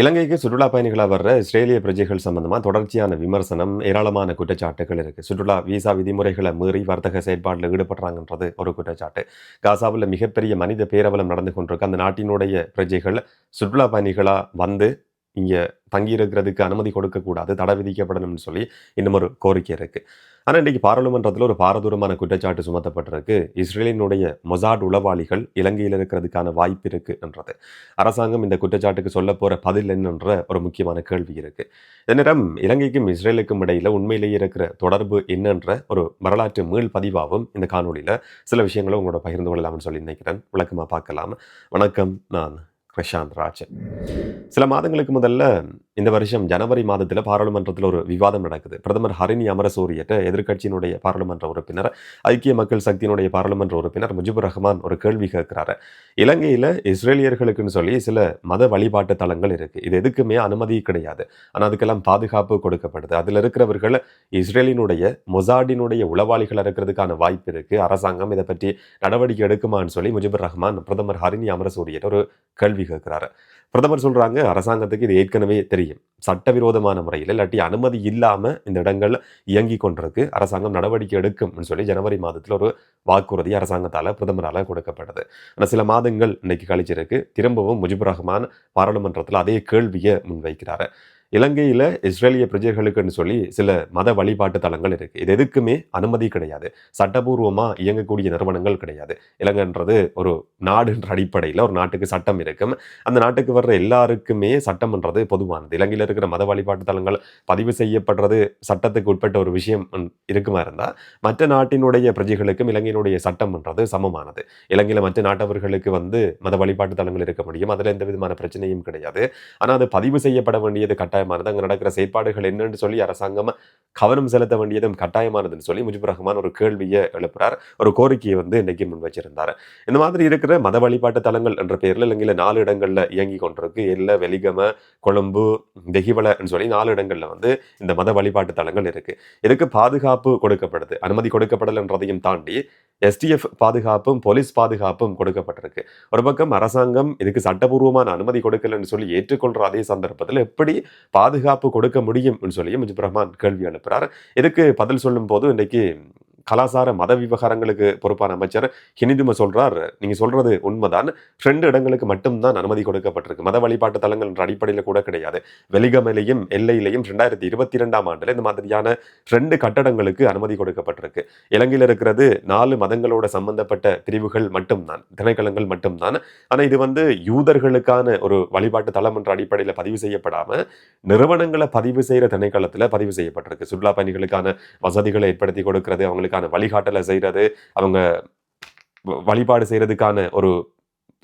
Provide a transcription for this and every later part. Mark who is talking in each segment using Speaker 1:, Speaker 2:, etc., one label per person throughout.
Speaker 1: இலங்கைக்கு சுற்றுலா பயணிகளாக வர்ற இஸ்ரேலிய பிரஜைகள் சம்பந்தமாக தொடர்ச்சியான விமர்சனம் ஏராளமான குற்றச்சாட்டுகள் இருக்குது சுற்றுலா விசா விதிமுறைகளை மீறி வர்த்தக செயற்பாட்டில் ஈடுபடுறாங்கன்றது ஒரு குற்றச்சாட்டு. காசாவில் மிகப்பெரிய மனித பேரவலம் நடந்து கொண்டிருக்கு. அந்த நாட்டினுடைய பிரஜைகள் சுற்றுலா பயணிகளாக வந்து இங்கே தங்கியிருக்கிறதுக்கு அனுமதி கொடுக்கக்கூடாது தடை விதிக்கப்படணும்னு சொல்லி இன்னும் ஒரு கோரிக்கை இருக்குது ஆனால் இன்றைக்கு பாராளுமன்றத்தில் ஒரு பாரதூரமான குற்றச்சாட்டு சுமத்தப்பட்டிருக்கு. இஸ்ரேலினுடைய மொசாட் உளவாளிகள் இலங்கையில் இருக்கிறதுக்கான வாய்ப்பு இருக்குன்றது. அரசாங்கம் இந்த குற்றச்சாட்டுக்கு சொல்ல போகிற பதில் என்னன்ற ஒரு முக்கியமான கேள்வி இருக்குது இந்நேரம் இலங்கைக்கும் இஸ்ரேலுக்கும் இடையில் உண்மையிலேயே இருக்கிற தொடர்பு என்னன்ற ஒரு வரலாற்று மீள் பதிவாகவும் இந்த காணொலியில் சில விஷயங்களும் உங்களோட பகிர்ந்து கொள்ளலாம்னு சொல்லி நினைக்கிறேன். விளக்கமாக பார்க்கலாம். வணக்கம். நான் பிரசாந்த் ராஜன். சில மாதங்களுக்கு முதல்ல இந்த வருஷம் ஜனவரி மாதத்தில் பாராளுமன்றத்தில் ஒரு விவாதம் நடக்குது. பிரதமர் ஹரிணி அமரசூரியட்ட எதிர்க்கட்சியினுடைய பாராளுமன்ற உறுப்பினர் ஐக்கிய மக்கள் சக்தியினுடைய பாராளுமன்ற உறுப்பினர் முஜிபுர் ரஹ்மான் ஒரு கேள்வி கேட்கிறாரு. இலங்கையில் இஸ்ரேலியர்களுக்குன்னு சொல்லி சில மத வழிபாட்டு தலங்கள் இருக்குது இது எதுக்குமே அனுமதி கிடையாது. ஆனால் அதுக்கெல்லாம் பாதுகாப்பு கொடுக்கப்படுது. அதில் இருக்கிறவர்கள் இஸ்ரேலினுடைய மொசாடினுடைய உளவாளிகள் இருக்கிறதுக்கான வாய்ப்பு இருக்குது அரசாங்கம் இதை பற்றி நடவடிக்கை எடுக்குமான்னு சொல்லி முஜிபுர் ரஹ்மான் பிரதமர் ஹரிணி அமரசூரியர் ஒரு கேள்வி கேட்கிறாரு. பிரதமர் சொல்கிறாங்க அரசாங்கத்துக்கு இது ஏற்கனவே தெரியும். சட்டவிரோதமான முறையில் இல்லாட்டி அனுமதி இல்லாமல் இந்த இடங்கள் இயங்கி கொண்டிருக்கு. அரசாங்கம் நடவடிக்கை எடுக்கும்னு சொல்லி ஜனவரி மாதத்தில் ஒரு வாக்குறுதி அரசாங்கத்தால் பிரதமரால் கொடுக்கப்பட்டது. ஆனால் சில மாதங்கள் இன்னைக்கு கழிச்சிருக்கு. திரும்பவும் முஜிபுர் ரஹ்மான் பாராளுமன்றத்தில் அதே கேள்வியை முன்வைக்கிறாரு. இலங்கையில் இஸ்ரேலிய பிரஜைகளுக்குன்னு சொல்லி சில மத வழிபாட்டு தலங்கள் இருக்கு. இது எதுக்குமே அனுமதி கிடையாது. சட்டபூர்வமாக இயங்கக்கூடிய நிறுவனங்கள் கிடையாது. இலங்கைன்றது ஒரு நாடுன்ற அடிப்படையில் ஒரு நாட்டுக்கு சட்டம் இருக்கும். அந்த நாட்டுக்கு வர்ற எல்லாருக்குமே சட்டம்ன்றது பொதுவானது. இலங்கையில் இருக்கிற மத வழிபாட்டு தலங்கள் பதிவு செய்யப்படுறது சட்டத்துக்கு உட்பட்ட ஒரு விஷயம் இருக்குமா இருந்தால் மற்ற நாட்டினுடைய பிரஜைகளுக்கும் இலங்கையினுடைய சட்டம்ன்றது சமமானது. இலங்கையில் மற்ற நாட்டவர்களுக்கு வந்து மத வழிபாட்டு தலங்கள் இருக்க முடியும். அதில் எந்த விதமான பிரச்சனையும் கிடையாது. ஆனால் அது பதிவு செய்யப்பட வேண்டியது கட்டாயமானது. அங்கே நடக்கிற செயற்பாடுகள் என்னன்னு சொல்லி அரசாங்கம் கவனம் செலுத்த வேண்டியதும் கட்டாயமானதுன்னு சொல்லி முஜிபுர் ரஹ்மான் ஒரு கேள்வியை எழுப்புறார். ஒரு கோரிக்கையை வந்து இன்னைக்கு முன் வச்சிருந்தார் இந்த மாதிரி இருக்கிற மத வழிபாட்டு தலங்கள் என்ற பெயரில் இலங்கையில் நாலு இடங்கள்ல இயங்கி கொண்டிருக்கு. எல்ல வெலிகம கொழும்பு தெஹிவலன்னு சொல்லி நாலு இடங்கள்ல வந்து இந்த மத வழிபாட்டு தலங்கள் இருக்கு. இதுக்கு பாதுகாப்பு கொடுக்கப்படுது. அனுமதி கொடுக்கப்படலைன்றதையும் தாண்டி எஸ்டிஎஃப் பாதுகாப்பும் போலீஸ் பாதுகாப்பும் கொடுக்கப்பட்டிருக்கு. ஒரு பக்கம் அரசாங்கம் இதுக்கு சட்டபூர்வமான அனுமதி கொடுக்கலன்னு சொல்லி ஏற்றுக்கொள்ற அதே சந்தர்ப்பத்தில் எப்படி பாதுகாப்பு கொடுக்க முடியும் சொல்லி முஜிபுர் ரஹ்மான் கேள்வி அனுப்புகிறார் இதுக்கு பதில் சொல்லும் போது இன்றைக்கு கலாசார மத விவகாரங்களுக்கு பொறுப்பான அமைச்சர் ஹினிதும சொல்றார். நீங்க சொல்றது உண்மைதான். ரெண்டு இடங்களுக்கு மட்டும்தான் அனுமதி கொடுக்கப்பட்டிருக்கு. மத வழிபாட்டு தலங்கள் என்ற அடிப்படையில் கூட கிடையாது. வெலிகமலையும் எல்லையிலையும் ரெண்டாயிரத்தி இருபத்தி இரண்டாம் ஆண்டுல இந்த மாதிரியான ரெண்டு கட்டடங்களுக்கு அனுமதி கொடுக்கப்பட்டிருக்கு. இலங்கையில் இருக்கிறது நாலு மதங்களோட சம்பந்தப்பட்ட பிரிவுகள் மட்டும்தான். திணைக்களங்கள் மட்டும்தான். ஆனா இது வந்து யூதர்களுக்கான ஒரு வழிபாட்டு தலம் என்ற அடிப்படையில் பதிவு செய்யப்படாம நிறுவனங்களை பதிவு செய்யற திணைக்களத்துல பதிவு செய்யப்பட்டிருக்கு. சுற்றுலா பயணிகளுக்கான வசதிகளை ஏற்படுத்தி கொடுக்கிறது அவங்களுக்கான வழிகாட்டலை செய்யறது அவங்க வழிபாடு செய்யறதுக்கான ஒரு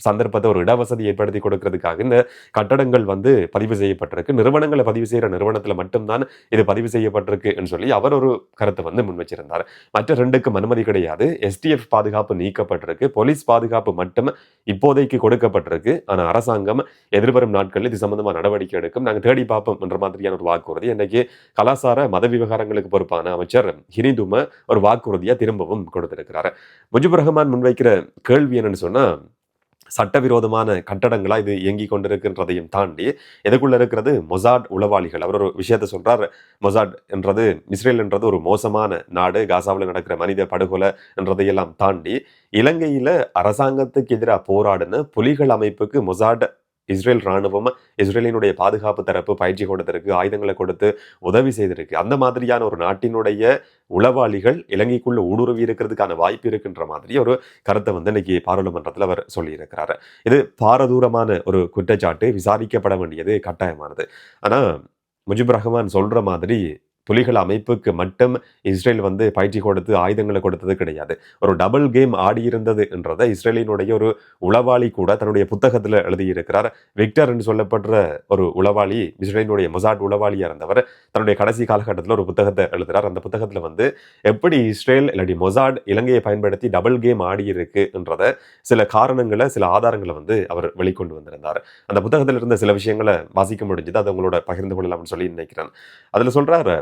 Speaker 1: சந்தர்ப்பத்தை ஒரு இடவசதி ஏற்படுத்தி கொடுக்கறதுக்காக இந்த கட்டடங்கள் வந்து பதிவு செய்யப்பட்டிருக்கு. நிறுவனங்களை பதிவு செய்கிற நிறுவனத்தில் மட்டும்தான் இது பதிவு செய்யப்பட்டிருக்குன்னு சொல்லி அவர் ஒரு கருத்தை வந்து முன் வச்சிருந்தார். மற்ற ரெண்டுக்கும் அனுமதி கிடையாது. எஸ்டிஎஃப் பாதுகாப்பு நீக்கப்பட்டிருக்கு. போலீஸ் பாதுகாப்பு மட்டும் இப்போதைக்கு கொடுக்கப்பட்டிருக்கு. ஆனால் அரசாங்கம் எதிர்வரும் நாட்களில் இது சம்பந்தமாக நடவடிக்கை எடுக்கும். நாங்கள் தேடி பார்ப்போம் என்ற மாதிரியான ஒரு வாக்குறுதி. இன்னைக்கு கலாசார மத விவகாரங்களுக்கு பொறுப்பான அமைச்சர் ஹினிதும ஒரு வாக்குறுதியாக திரும்பவும் கொடுத்திருக்கிறார். முஜிபுர் ரஹ்மான் முன்வைக்கிற கேள்வி என்னன்னு சொன்னால் சட்டவிரோதமான கட்டடங்களாக இது இயங்கி கொண்டிருக்கின்றதையும் தாண்டி எதுக்குள்ள இருக்கிறது? மொசாட் உளவாளிகள். அவர் ஒரு விஷயத்த சொல்றார். மொசாட் என்றது இஸ்ரேல் என்றது ஒரு மோசமான நாடு. காசாவில் நடக்கிற மனித படுகொலை என்றதையெல்லாம் தாண்டி இலங்கையில் அரசாங்கத்துக்கு எதிராக போராடின புலிகள் அமைப்புக்கு மொசாட் இஸ்ரேல் ராணுவம் இஸ்ரேலினுடைய பாதுகாப்பு தரப்பு பயிற்சி கொடுத்திருக்கு ஆயுதங்களை கொடுத்து உதவி செய்திருக்கு. அந்த மாதிரியான ஒரு நாட்டினுடைய உளவாளிகள் இலங்கைக்குள்ள ஊடுருவி இருக்கிறதுக்கான வாய்ப்பு இருக்கின்ற மாதிரி ஒரு கருத்தை வந்து இன்னைக்கு பாராளுமன்றத்தில் அவர் சொல்லியிருக்கிறாரு. இது பாரதூரமான ஒரு குற்றச்சாட்டு விசாரிக்கப்பட வேண்டியது கட்டாயமானது. ஆனால் முஜிப் ரஹ்மான் சொல்ற மாதிரி புலிகள் அமைப்புக்கு மட்டும் இஸ்ரேல் வந்து பயிற்சி கொடுத்து ஆயுதங்களை கொடுத்தது கிடையாது. ஒரு டபுள் கேம் ஆடியிருந்தது என்றதை இஸ்ரேலினுடைய ஒரு உளவாளி கூட தன்னுடைய புத்தகத்தில் எழுதியிருக்கிறார். விக்டர் என்று சொல்லப்படுற ஒரு உளவாளி இஸ்ரேலினுடைய மொசாட் உளவாளியாக இருந்தவர் தன்னுடைய கடைசி காலகட்டத்தில் ஒரு புத்தகத்தை எழுதுகிறார் அந்த புத்தகத்தில் வந்து எப்படி இஸ்ரேல் இல்லாட்டி மொசாட் இலங்கையை பயன்படுத்தி டபுள் கேம் ஆடியிருக்கு என்றதை சில காரணங்களை சில ஆதாரங்களை வந்து அவர் வெளிக்கொண்டு வந்திருந்தார். அந்த புத்தகத்தில் இருந்த சில விஷயங்களை வாசிக்க முடிஞ்சது. அது உங்களோட பகிர்ந்து கொள்ளலாம்னு சொல்லி நினைக்கிறேன். அதில் சொல்கிறார்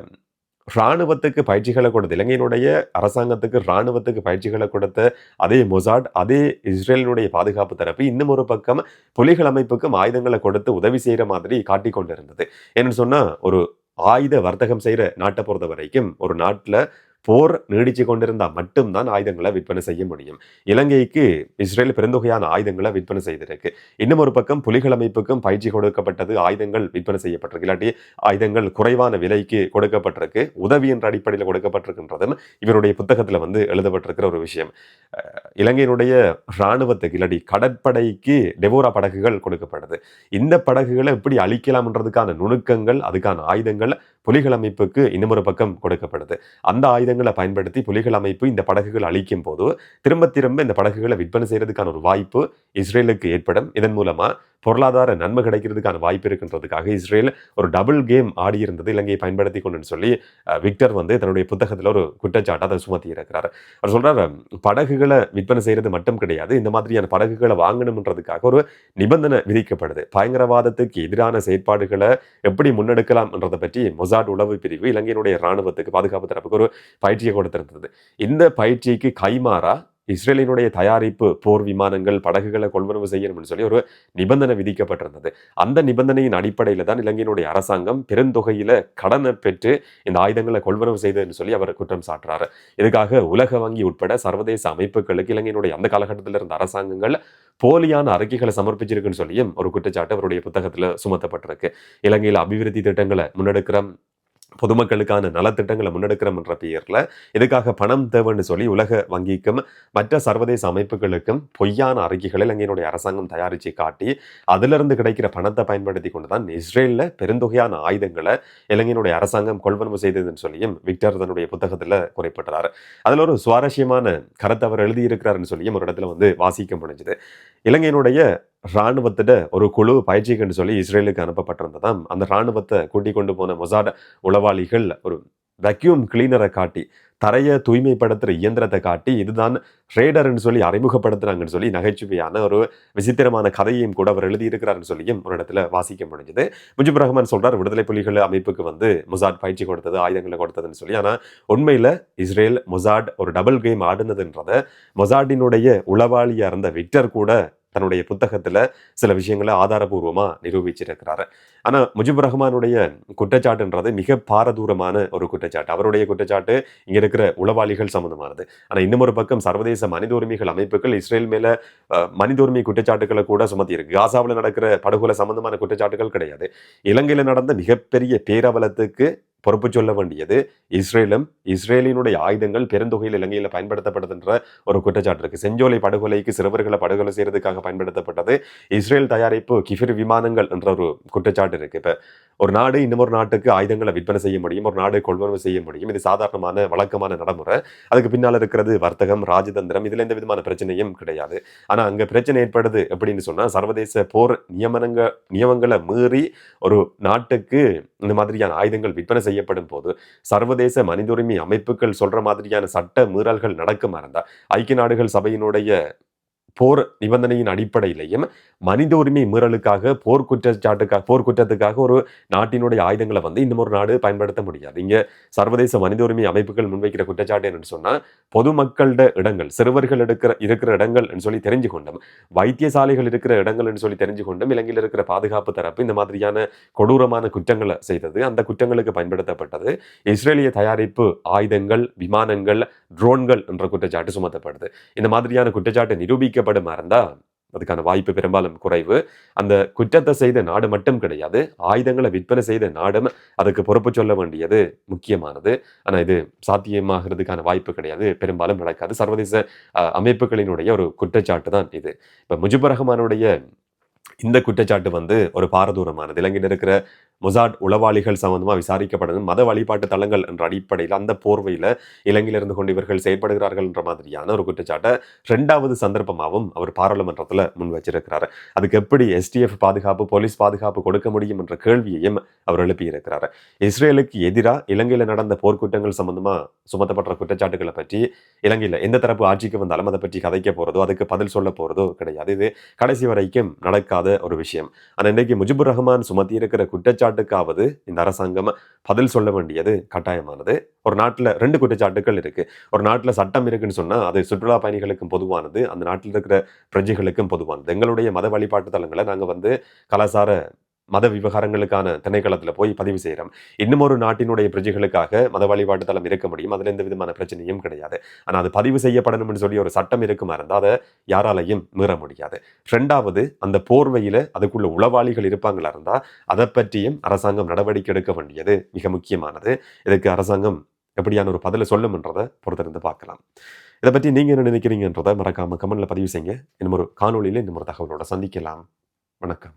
Speaker 1: ராணுவத்துக்கு பயிற்சிகளை கொடுத்து இலங்கையினுடைய அரசாங்கத்துக்கு ராணுவத்துக்கு பயிற்சிகளை கொடுத்த அதே மொசாட் அதே இஸ்ரேலினுடைய பாதுகாப்பு தரப்பு இன்னும் ஒரு பக்கம் புலிகள் அமைப்புக்கும் ஆயுதங்களை கொடுத்து உதவி செய்கிற மாதிரி காட்டி கொண்டிருந்தது என்னன்னு சொன்னால் ஒரு ஆயுத வர்த்தகம் செய்கிற நாட்டை பொறுத்த வரைக்கும் ஒரு நாட்டில் போர் நீடிச்சு கொண்டிருந்தால் மட்டும்தான் ஆயுதங்களை விற்பனை செய்ய முடியும். இலங்கைக்கு இஸ்ரேல் பெருந்தொகையான ஆயுதங்களை விற்பனை செய்திருக்கு. இன்னும் ஒரு பக்கம் புலிகள் அமைப்புக்கும் பயிற்சி கொடுக்கப்பட்டது ஆயுதங்கள் விற்பனை செய்யப்பட்டிருக்கு. இல்லாட்டி ஆயுதங்கள் குறைவான விலைக்கு கொடுக்கப்பட்டிருக்கு. உதவி என்ற அடிப்படையில் கொடுக்கப்பட்டிருக்கின்றதும் இவருடைய புத்தகத்தில் வந்து எழுதப்பட்டிருக்கிற ஒரு விஷயம். இலங்கையினுடைய இராணுவத்துக்கு இல்லாட்டி கடற்படைக்கு டெவோரா படகுகள் கொடுக்கப்படுது இந்த படகுகளை எப்படி அழிக்கலாம்ன்றதுக்கான நுணுக்கங்கள் அதுக்கான ஆயுதங்கள் புலிகள் அமைப்புக்கு இன்னமொரு பக்கம் கொடுக்கப்படுது. அந்த ஆயுதங்களை பயன்படுத்தி புலிகள் அமைப்பு இந்த படகுகள் அழிக்கும் போது திரும்ப திரும்ப இந்த படகுகளை விற்பனை செய்யறதுக்கான ஒரு வாய்ப்பு இஸ்ரேலுக்கு ஏற்படும். இதன் மூலமாக பொருளாதார நன்மை கிடைக்கிறதுக்கான வாய்ப்பு இருக்கின்றதுக்காக இஸ்ரேல் ஒரு டபுள் கேம் ஆடி இருந்தது இலங்கையை பயன்படுத்தி கொண்டுன்னு சொல்லி விக்டர் வந்து தன்னுடைய புத்தகத்தில் ஒரு குற்றச்சாட்டை அதை சுமத்தி இருக்கிறார். அவர் சொல்கிறார் படகுகளை விற்பனை செய்கிறது மட்டும் கிடையாது. இந்த மாதிரியான படகுகளை வாங்கணுன்றதுக்காக ஒரு நிபந்தனை விதிக்கப்படுது. பயங்கரவாதத்துக்கு எதிரான செயற்பாடுகளை எப்படி முன்னெடுக்கலாம்ன்றதை பற்றி மொசாட் உளவு பிரிவு இலங்கையினுடைய ராணுவத்துக்கு பாதுகாப்பு தரப்புக்கு ஒரு பயிற்சியை கொடுத்திருந்தது. இந்த பயிற்சிக்கு கைமாறா இஸ்ரேலினுடைய தயாரிப்பு போர் விமானங்கள் படகுகளை கொள்வனவு செய்யணும்னு சொல்லி ஒரு நிபந்தனை விதிக்கப்பட்டிருந்தது. அந்த நிபந்தனையின் அடிப்படையில் தான் இலங்கையினுடைய அரசாங்கம் பெருந்தொகையில் கடனை பெற்று இந்த ஆயுதங்களை கொள்வனவு செய்ததுன்னு சொல்லி அவர் குற்றம் சாட்டுறாரு. இதுக்காக உலக வங்கி உட்பட சர்வதேச அமைப்புகளுக்கு இலங்கையினுடைய அந்த காலகட்டத்தில் இருந்த அரசாங்கங்கள் போலியான அறிக்கைகளை சமர்ப்பிச்சிருக்குன்னு சொல்லியும் ஒரு குற்றச்சாட்டு அவருடைய புத்தகத்தில் சுமத்தப்பட்டிருக்கு. இலங்கையில் அபிவிருத்தி திட்டங்களை முன்னெடுக்கிற பொதுமக்களுக்கான நலத்திட்டங்களை முன்னெடுக்கிறோம்ன்ற பெயரில் இதுக்காக பணம் தேவைன்னு சொல்லி உலக வங்கிக்கும் மற்ற சர்வதேச அமைப்புகளுக்கும் பொய்யான அறிக்கைகளை இலங்கையினுடைய அரசாங்கம் தயாரித்து காட்டி அதிலிருந்து கிடைக்கிற பணத்தை பயன்படுத்தி கொண்டு தான் இஸ்ரேலில் பெருந்தொகையான ஆயுதங்களை இலங்கையினுடைய அரசாங்கம் கொள்வனவு செய்ததுன்னு சொல்லியும் விக்டர் தன்னுடைய புத்தகத்தில் குறிப்பிட்டார் அதில் ஒரு சுவாரஸ்யமான கருத்தை அவர் எழுதியிருக்கிறாருன்னு சொல்லியும் ஒரு இடத்துல வந்து வாசிக்க முடிஞ்சுது. இலங்கையினுடைய இராணுவத்திட ஒரு குழு பயிற்சிக்குன்னு சொல்லி இஸ்ரேலுக்கு அனுப்பப்பட்டிருந்ததாம். அந்த இராணுவத்தை கூட்டிக் கொண்டு போன மொசாட் உளவாளிகள் ஒரு வெக்யூம் கிளீனரை காட்டி தரையை தூய்மைப்படுத்துகிற இயந்திரத்தை காட்டி இதுதான் ரேடர்னு சொல்லி அறிமுகப்படுத்துகிறாங்கன்னு சொல்லி நகைச்சுவையான ஒரு விசித்திரமான கதையையும் கூட அவர் எழுதியிருக்கிறாருன்னு சொல்லியும் ஒரு இடத்துல வாசிக்க முடிஞ்சது. முஜிபுர் ரஹ்மான் சொல்கிறார் விடுதலை புலிகள் அமைப்புக்கு வந்து மொசாட் பயிற்சி கொடுத்தது ஆயுதங்களை கொடுத்ததுன்னு சொல்லி. ஆனால் உண்மையில் இஸ்ரேல் மொசாட் ஒரு டபுள் கேம் ஆடுனதுன்றத மொசாட்டினுடைய உளவாளியாக இருந்த விக்டர் கூட தன்னுடைய புத்தகத்தில் சில விஷயங்களை ஆதாரபூர்வமாக நிரூபிச்சிருக்கிறாரு. ஆனால் முஜிபுர் ரஹ்மானுடைய குற்றச்சாட்டுன்றது மிக பாரதூரமான ஒரு குற்றச்சாட்டு. அவருடைய குற்றச்சாட்டு இங்கே இருக்கிற உளவாளிகள் சம்மந்தமானது ஆனால் இன்னும் ஒரு பக்கம் சர்வதேச மனித உரிமைகள் அமைப்புகள் இஸ்ரேல் மேலே மனித உரிமை குற்றச்சாட்டுகளை கூட சுமத்தி இருக்கு. காசாவில் நடக்கிற படுகொலை சம்பந்தமான குற்றச்சாட்டுகள் கிடையாது. இலங்கையில் நடந்த மிகப்பெரிய பேரவலத்துக்கு பொறுப்பு சொல்ல வேண்டியது இஸ்ரேலும் இஸ்ரேலினுடைய ஆயுதங்கள் பெருந்தொகையில் இலங்கையில் பயன்படுத்தப்படுதுன்ற ஒரு குற்றச்சாட்டு இருக்கு. செஞ்சோலை படுகொலைக்கு சிறுவர்களை படுகொலை செய்யறதுக்காக பயன்படுத்தப்பட்டது இஸ்ரேல் தயாரிப்பு கிஃபிர் விமானங்கள் என்ற ஒரு குற்றச்சாட்டு இருக்கு. இப்ப ஒரு நாடு இன்னொரு நாட்டுக்கு ஆயுதங்களை விற்பனை செய்ய முடியும் ஒரு நாடு கொள்வனவு செய்ய முடியும். இது சாதாரணமான வழக்கமான நடைமுறை. அதுக்கு பின்னால் இருக்கிறது வர்த்தகம் ராஜதந்திரம். இதுல எந்த விதமான பிரச்சனையும் கிடையாது. ஆனா அங்க பிரச்சனை ஏற்படுது அப்படின்னு சொன்னா சர்வதேச போர் நியமனங்க நியமங்களை மீறி ஒரு நாட்டுக்கு இந்த மாதிரியான ஆயுதங்கள் விற்பனை செய்ய செய்யப்படும் போது சர்வதேச மனித உரிமை அமைப்புகள் சொல்ற மாதிரியான சட்ட மீறல்கள் நடக்குமா இருந்தா ஐக்கிய நாடுகள் சபையினுடைய போர் நிபந்தனையின் அடிப்படையிலையும் மனித உரிமை மீறலுக்காக போர் குற்றச்சாட்டுக்காக போர் குற்றத்துக்காக ஒரு நாட்டினுடைய ஆயுதங்களை வந்து இன்னும் ஒரு நாடு பயன்படுத்த முடியாது. இங்க சர்வதேச மனித உரிமை அமைப்புகள் முன்வைக்கிற குற்றச்சாட்டு என்னன்னு சொன்னால் பொதுமக்களோட இடங்கள் சிறுவர்கள் எடுக்கிற இருக்கிற இடங்கள் சொல்லி தெரிஞ்சு கொண்டும் வைத்தியசாலைகள் இருக்கிற இடங்கள் சொல்லி தெரிஞ்சு கொண்டும் இலங்கையில் இருக்கிற பாதுகாப்பு தரப்பு இந்த மாதிரியான கொடூரமான குற்றங்களை செய்தது அந்த குற்றங்களுக்கு பயன்படுத்தப்பட்டது. இஸ்ரேலிய தயாரிப்பு ஆயுதங்கள் விமானங்கள் ட்ரோன்கள் என்ற குற்றச்சாட்டு சுமத்தப்படுது. இந்த மாதிரியான குற்றச்சாட்டு பாதிக்கப்படுமா இருந்தால் அதுக்கான வாய்ப்பு பெரும்பாலும் குறைவு. அந்த குற்றத்தை செய்த நாடு மட்டும் கிடையாது ஆயுதங்களை விற்பனை செய்த நாடும் அதுக்கு பொறுப்பு சொல்ல வேண்டியது முக்கியமானது. ஆனா இது சாத்தியமாகிறதுக்கான வாய்ப்பு கிடையாது பெரும்பாலும் நடக்காது. சர்வதேச அமைப்புகளினுடைய ஒரு குற்றச்சாட்டு தான் இது. இப்போ முஜிபுர் ரஹ்மானுடைய இந்த குற்றச்சாட்டு வந்து ஒரு பாரதூரமானது. இலங்கையில் இருக்கிற மொசாட் உளவாளிகள் சம்பந்தமாக விசாரிக்கப்படணும். மத வழிபாட்டு தலங்கள் என்ற அடிப்படையில் அந்த போர்வையில் இலங்கையில் இருந்து கொண்டு இவர்கள் செயல்படுகிறார்கள் என்ற மாதிரியான ஒரு குற்றச்சாட்டை ரெண்டாவது சந்தர்ப்பமாகவும் அவர் பாராளுமன்றத்தில் முன் வச்சிருக்கிறார். அதுக்கு எப்படி எஸ்டிஎஃப் பாதுகாப்பு போலீஸ் பாதுகாப்பு கொடுக்க முடியும் என்ற கேள்வியையும் அவர் எழுப்பியிருக்கிறாரு. இஸ்ரேலுக்கு எதிராக இலங்கையில் நடந்த போர்க்குற்றங்கள் சம்பந்தமாக சுமத்தப்பட்ட குற்றச்சாட்டுகளை பற்றி இலங்கையில் எந்த தரப்பு ஆட்சிக்கு வந்தாலும் அதை பற்றி கதைக்க போறதோ அதுக்கு பதில் சொல்ல போறதோ கிடையாது. இது கடைசி வரைக்கும் நடக்காத ஒரு விஷயம். ஆனால் இன்றைக்கு முஜிபுர் ரஹ்மான் சுமத்தி இருக்கிற குற்றச்சாட்டு குற்றச்சாட்டுக்காவது இந்த அரசாங்கம் பதில் சொல்ல வேண்டியது கட்டாயமானது. ஒரு நாட்டில் ரெண்டு குற்றச்சாட்டுகள் இருக்கு. ஒரு நாட்டில் சட்டம் இருக்குன்னு சொன்னால் அது சுற்றுலா பயணிகளுக்கும் பொதுவானது அந்த நாட்டில் இருக்கிற பிரஜைகளுக்கும் பொதுவானது. எங்களுடைய மத வழிபாட்டு தலங்களை நாங்கள் வந்து கலாசார மத விவகாரங்களுக்கான திணைக்களத்தில் போய் பதிவு செய்கிறோம் இன்னும் ஒரு நாட்டினுடைய பிரஜைகளுக்காக மத வழிபாட்டு தளம் இருக்க முடியும். அதில் எந்த விதமான பிரச்சனையும் கிடையாது. ஆனால் அது பதிவு செய்யப்படணும்னு சொல்லி ஒரு சட்டம் இருக்குமா இருந்தால் அதை யாராலையும் மீற முடியாது. ரெண்டாவது அந்த போர்வையில் அதுக்குள்ள உளவாளிகள் இருப்பாங்களா இருந்தால் அதை பற்றியும் அரசாங்கம் நடவடிக்கை எடுக்க வேண்டியது மிக முக்கியமானது. இதுக்கு அரசாங்கம் எப்படியான ஒரு பதிலை சொல்லும்ன்றதை பொறுத்திருந்து பார்க்கலாம். இதை பற்றி நீங்கள் என்ன நினைக்கிறீங்கன்றதை மறக்காம கமெண்டில் பதிவு செய்யுங்க. இன்னும் ஒரு காணொலியில் இன்னும் ஒரு தகவலோட சந்திக்கலாம். வணக்கம்.